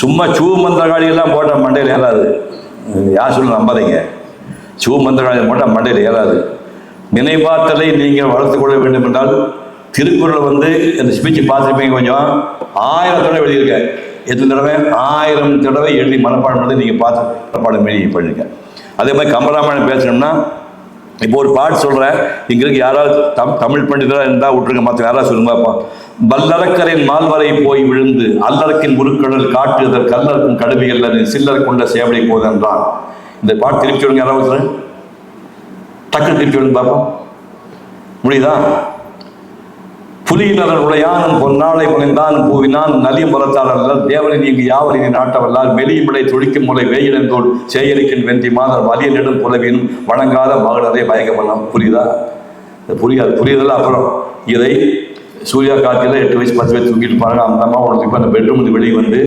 சும்மா சூ மந்திரகாளியெல்லாம் போட்டால் மண்டையில் ஏறாது. யார் சொல்ல நம்பாதீங்க. சூ மந்திரகாளி போட்டால் மண்டையில் ஏறாது. நினைவாற்றலை நீங்கள் வளர்த்து கொள்ள வேண்டும் என்றால் திருக்குறள் வந்து இந்த ஸ்பீச் பார்த்துருப்பீங்க கொஞ்சம். ஆயிரம் தடவை எழுதியிருக்கேன் எத்தனை தடவை? ஆயிரம் தடவை எழுதி மனப்பாடம் பண்ணி நீங்கள் பார்த்து மனப்பாடம் பண்ணி பண்ணிருக்கேன் அதே மாதிரி கம்பராமாயணம் பேசணும்னா இப்போ ஒரு பாட்டு சொல்கிறேன் இங்கே இருக்க யாராவது தம் தமிழ் பண்டிதராக இருந்தால் விட்டுருங்க மற்ற யாராவது சொல்லுங்க பார்ப்போம் வல்லரக்கரின் மால்வரை போய் விழுந்து அல்லறக்கின் முருக்கடல் காட்டு அதற்கு கல்லறுக்கும் கடுமைகள் சில்லர் கொண்ட சேவடை போதென்றான். இந்த பாட்டு திருப்பி சொல்லுங்க யாராவது டக்குன்னு திருப்பி சொல்லுங்க பார்ப்போம் முடியுதா? புலியினர் உடையான் பொன்னாளை புனைந்தான் பூவினான் நலிய முறத்தாளர் தேவனை நீங்கு யாவரினை நாட்டவல்லால் வெளியுமிடை துடிக்கும் முறை வேயிடந்தோல் சேகரிக்கின் வெந்தி மாதர் வலிய நெடும் புலவினும் வணங்காத மகளரை பயங்கமல்லாம் புரியுதா? புரியாது. புரியுதல்ல? அப்புறம் இதை சூர்யா காத்தியில் எட்டு வயசு பத்து வயசு தூக்கிட்டு பாருங்க. அந்த அம்மா உனக்கு இப்போ அந்த பெட்ரூம் வெளியே வந்து